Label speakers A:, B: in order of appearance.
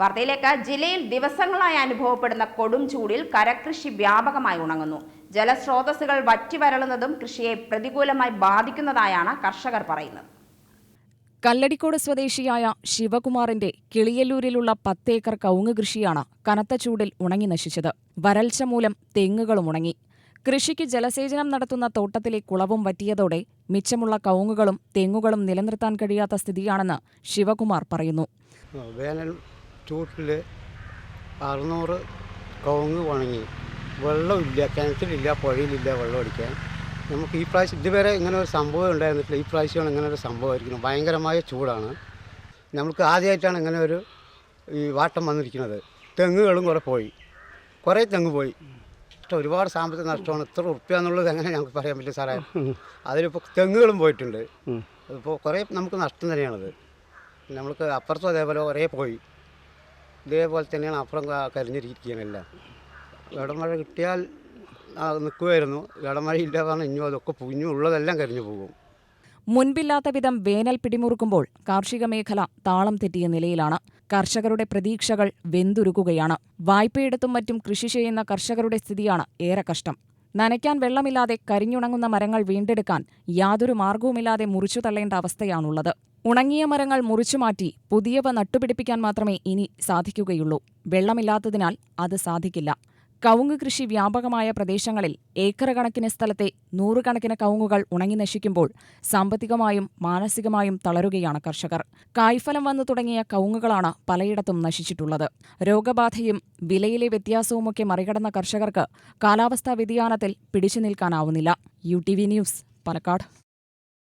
A: വാർത്തയിലേക്ക്. ജില്ലയിൽ ദിവസങ്ങളായി അനുഭവപ്പെടുന്ന കൊടും ചൂടിൽ കരകൃഷി വ്യാപകമായി ഉണങ്ങുന്നു. ജലസ്രോതസ്സുകൾ വറ്റിവരളുന്നതും കൃഷിയെ പ്രതികൂലമായി ബാധിക്കുന്നതായാണ് കർഷകർ പറയുന്നത്.
B: കല്ലടിക്കോട് സ്വദേശിയായ ശിവകുമാറിന്റെ കിളിയല്ലൂരിലുള്ള പത്തേക്കർ കവുങ്ങ് കൃഷിയാണ് കനത്ത ചൂടിൽ ഉണങ്ങി നശിച്ചത്. വരൾച്ച മൂലം തെങ്ങുകളും ഉണങ്ങി. കൃഷിക്ക് ജലസേചനം നടത്തുന്ന തോട്ടത്തിലെ കുളവും വറ്റിയതോടെ മിച്ചമുള്ള കവുങ്ങുകളും തെങ്ങുകളും നിലനിർത്താൻ കഴിയാത്ത സ്ഥിതിയാണെന്ന് ശിവകുമാർ പറയുന്നു.
C: വേനൽ ചൂട്ടിൽ അറുന്നൂറ് കവുങ്ങ് ഉണങ്ങി വെള്ളമില്ല കിണറ്റിലില്ല പുഴയിലില്ല വെള്ളം അടിക്കാൻ. നമുക്ക് ഈ പ്രാവശ്യം ഇതുവരെ ഇങ്ങനെ ഒരു സംഭവം ഉണ്ടായിരുന്നിട്ടില്ല. ഈ പ്രാവശ്യമാണ് ഇങ്ങനെ ഒരു സംഭവമായിരിക്കുന്നത് ഭയങ്കരമായ ചൂടാണ്. നമുക്ക് ആദ്യമായിട്ടാണ് ഇങ്ങനെ ഒരു ഈ വാട്ടം വന്നിരിക്കുന്നത്. തെങ്ങുകളും കുറേ പോയി. കുറേ തെങ്ങ് പോയി. ഇഷ്ടം ഒരുപാട് സാമ്പത്തിക നഷ്ടമാണ്. ഇത്ര ഉറുപ്പ്യ എന്നുള്ളത് എങ്ങനെ ഞങ്ങൾക്ക് പറയാൻ പറ്റും സാറേ? അതിലിപ്പോൾ തെങ്ങുകളും പോയിട്ടുണ്ട്. അതിപ്പോൾ കുറേ നമുക്ക് നഷ്ടം തന്നെയാണത്. നമ്മൾക്ക് അപ്പുറത്തും അതേപോലെ കുറേ പോയി. ഇതേപോലെ തന്നെയാണ് അപ്പുറം കരിഞ്ഞിരിക്കുകയാണെല്ലാം ഇടമഴ കിട്ടിയാൽ നിൽക്കുമായിരുന്നു ഇടമഴ ഇല്ല പറഞ്ഞാൽ ഇനിയും അതൊക്കെ പുഞ്ഞു ഉള്ളതെല്ലാം കരിഞ്ഞു പോകും.
B: മുൻപില്ലാത്ത വിധം വേനൽ പിടിമുറുക്കുമ്പോൾ കാർഷിക മേഖല താളം തെറ്റിയ നിലയിലാണ്. കർഷകരുടെ പ്രതീക്ഷകൾ വെന്തുരുകുകയാണ് വായ്പയെടുത്തും മറ്റും കൃഷി ചെയ്യുന്ന കർഷകരുടെ സ്ഥിതിയാണ് ഏറെ കഷ്ടം. നനയ്ക്കാൻ വെള്ളമില്ലാതെ കരിഞ്ഞുണങ്ങുന്ന മരങ്ങൾ വീണ്ടെടുക്കാൻ യാതൊരു മാർഗവുമില്ലാതെ മുറിച്ചു തള്ളേണ്ട അവസ്ഥയാണുള്ളത്. ഉണങ്ങിയ മരങ്ങൾ മുറിച്ചുമാറ്റി പുതിയവ നട്ടുപിടിപ്പിക്കാൻ മാത്രമേ ഇനി സാധിക്കുകയുള്ളൂ. വെള്ളമില്ലാത്തതിനാൽ അത് സാധിക്കില്ല. കവുങ്ങ് കൃഷി വ്യാപകമായ പ്രദേശങ്ങളിൽ ഏക്കർ കണക്കിന് സ്ഥലത്തെ നൂറുകണക്കിന് കവുങ്ങുകൾ ഉണങ്ങി നശിക്കുമ്പോൾ സാമ്പത്തികമായും മാനസികമായും തളരുകയാണ് കർഷകർ. കായ്ഫലം വന്നു തുടങ്ങിയ കവുങ്ങുകളാണ് പലയിടത്തും നശിച്ചിട്ടുള്ളത്. രോഗബാധയും വിലയിലെ വ്യത്യാസവുമൊക്കെ മറികടന്ന കർഷകർക്ക് കാലാവസ്ഥാ വ്യതിയാനത്തിൽ പിടിച്ചു നിൽക്കാനാവുന്നില്ല. U T V news Palakkad.